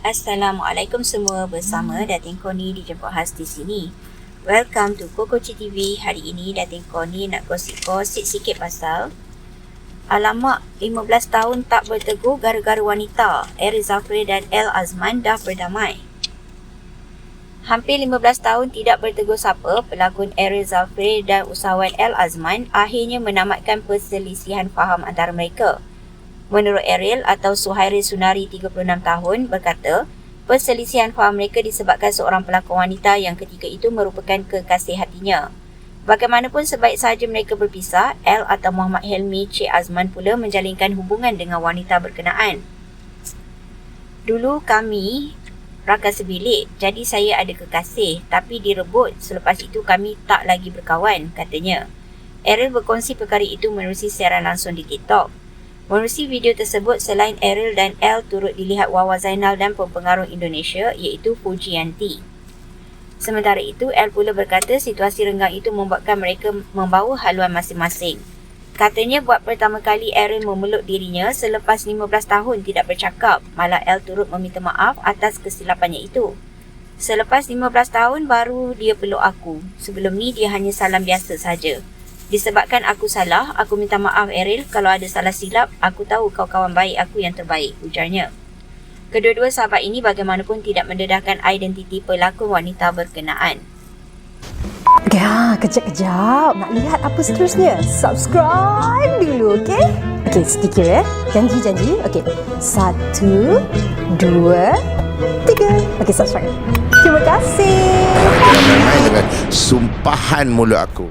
Assalamualaikum semua bersama Datin Koni dijemput khas di sini. Welcome to Kokoci TV. Hari ini Datin Koni nak gosip-gosip sikit pasal Alamak, 15 tahun tak bertegur gara-gara wanita. Eric Zafri dan El Azman dah berdamai. Hampir 15 tahun tidak bertegur sapa, pelakon Ariel Zafri dan usahawan El Azman akhirnya menamatkan perselisihan faham antara mereka. Menurut Ariel atau Suhairi Sunari 36 tahun berkata, perselisihan faham mereka disebabkan seorang pelakon wanita yang ketika itu merupakan kekasih hatinya. Bagaimanapun sebaik sahaja mereka berpisah, El atau Muhammad Helmi Cik Azman pula menjalinkan hubungan dengan wanita berkenaan. Dulu kami rakan sebilik, jadi saya ada kekasih tapi direbut selepas itu kami tak lagi berkawan, katanya. Ariel berkongsi perkara itu menerusi siaran langsung di TikTok. Menerusi video tersebut, selain Ariel dan El turut dilihat Wawa Zainal dan pempengaruh Indonesia iaitu Fujianti. Sementara itu, El pula berkata situasi renggang itu membuatkan mereka membawa haluan masing-masing. Katanya buat pertama kali Aaron memeluk dirinya selepas 15 tahun tidak bercakap, malah El turut meminta maaf atas kesilapannya itu. Selepas 15 tahun baru dia peluk aku. Sebelum ni dia hanya salam biasa saja. Disebabkan aku salah, aku minta maaf Eril kalau ada salah silap. Aku tahu kau kawan baik aku yang terbaik, ujarnya. Kedua-dua sahabat ini bagaimanapun tidak mendedahkan identiti pelakon wanita berkenaan. Ya, kejap-kejap. Nak lihat apa seterusnya? Subscribe dulu, okey? Okey, sedikit ya. Janji-janji. Okey. Satu, dua, tiga. Okey, subscribe. Terima kasih. main dengan sumpahan mulut aku.